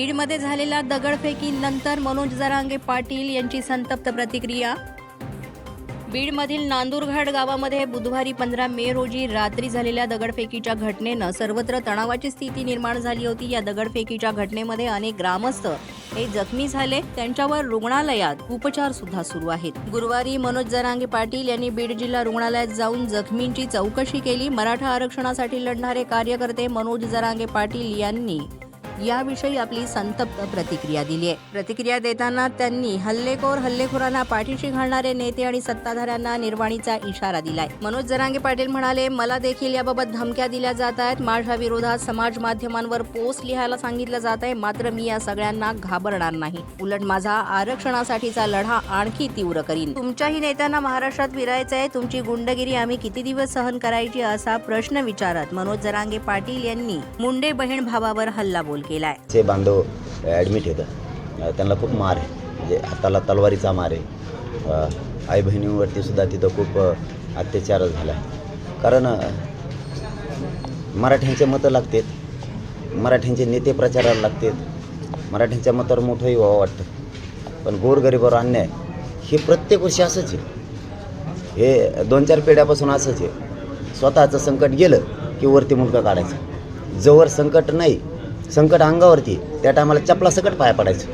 बीडमध्ये झालेल्या दगडफेकीनंतर मनोज जरांगे पाटील यांची संतप्त प्रतिक्रिया. बीडमधील नांदूरघाट गावामध्ये बुधवारी पंधरा मे रोजी रात्री झालेल्या दगडफेकीच्या घटनेनं सर्वत्र तणावाची स्थिती निर्माण झाली होती. या दगडफेकीच्या घटनेमध्ये अनेक ग्रामस्थ हे जखमी झाले. त्यांच्यावर रुग्णालयात उपचार सुद्धा सुरू आहेत. गुरुवारी मनोज जरांगे पाटील यांनी बीड जिल्हा रुग्णालयात जाऊन जखमींची चौकशी केली. मराठा आरक्षणासाठी लढणारे कार्यकर्ते मनोज जरांगे पाटील यांनी याविषयी आपली संतप्त प्रतिक्रिया दिली आहे. प्रतिक्रिया देताना त्यांनी हल्लेखोर हल्लेखोरांना पाठीशी घालणारे नेते आणि सत्ताधाऱ्यांना निर्वाणीचा इशारा दिलाय. मनोज जरांगे पाटील म्हणाले मला देखील याबाबत धमक्या दिल्या जात आहेत. माझ्या विरोधात समाज माध्यमांवर पोस्ट लिहायला सांगितलं जात आहे. मात्र मी या सगळ्यांना घाबरणार नाही. उलट माझा आरक्षणासाठीचा लढा आणखी तीव्र करीन. तुमच्याही नेत्यांना महाराष्ट्रात फिरायचं आहे. तुमची गुंडगिरी आम्ही किती दिवस सहन करायची असा प्रश्न विचारत मनोज जरांगे पाटील यांनी मुंडे बहीण भावावर हल्ला बोल केलाय. चे बांधव ॲडमिट होतं त्यांना खूप मार आहे. म्हणजे हाताला तलवारीचा मार आहे. आई बहिणीवरती सुद्धा तिथं खूप अत्याचार झाला आहे कारण मराठ्यांचे मतं लागतात. मराठ्यांचे नेते प्रचाराला लागतात. मराठ्यांच्या मतावर मोठंही व्हावं वाटतं. पण गोरगरिबावर अन्याय हे प्रत्येक वर्षी असंच आहे. हे दोन चार पिढ्यापासून असंच आहे. स्वतःचं संकट गेलं की वरती मुलगा काढायचा. जवळ संकट नाही संकट अंगावरती त्या टायमाला चपला सकट पाया पडायचं.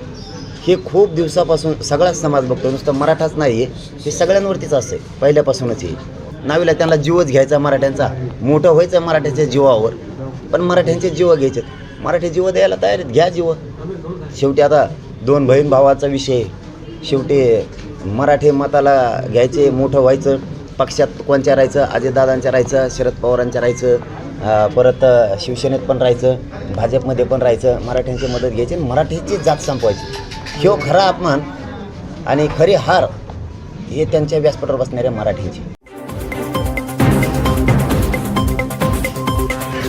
हे खूप दिवसापासून सगळाच समाज बघतो नुसतं मराठाच नाही आहे हे सगळ्यांवरतीच असतं पहिल्यापासूनच हे नावीला त्यांना जीवच घ्यायचा मराठ्यांचा. मोठं व्हायचं मराठ्याच्या जीवावर. पण मराठ्यांचे जीव घ्यायचे मराठी जीव द्यायला तयार आहेत. घ्या जीव. शेवटी आता दोन बहीण भावाचा विषय. शेवटी मराठी मताला घ्यायचे मोठं व्हायचं. पक्षात कोणच्या राहायचं? अजितदादांच्या राहायचं शरद पवारांच्या राहायचं. परत शिवसेनेत पण राहायचं भाजपमध्ये पण राहायचं मराठ्यांची मदत घ्यायची आणि मराठीची जात संपवायची. ह्यो खरा अपमान आणि खरी हार हे त्यांच्या व्यासपीठावर बसणाऱ्या मराठ्यांची.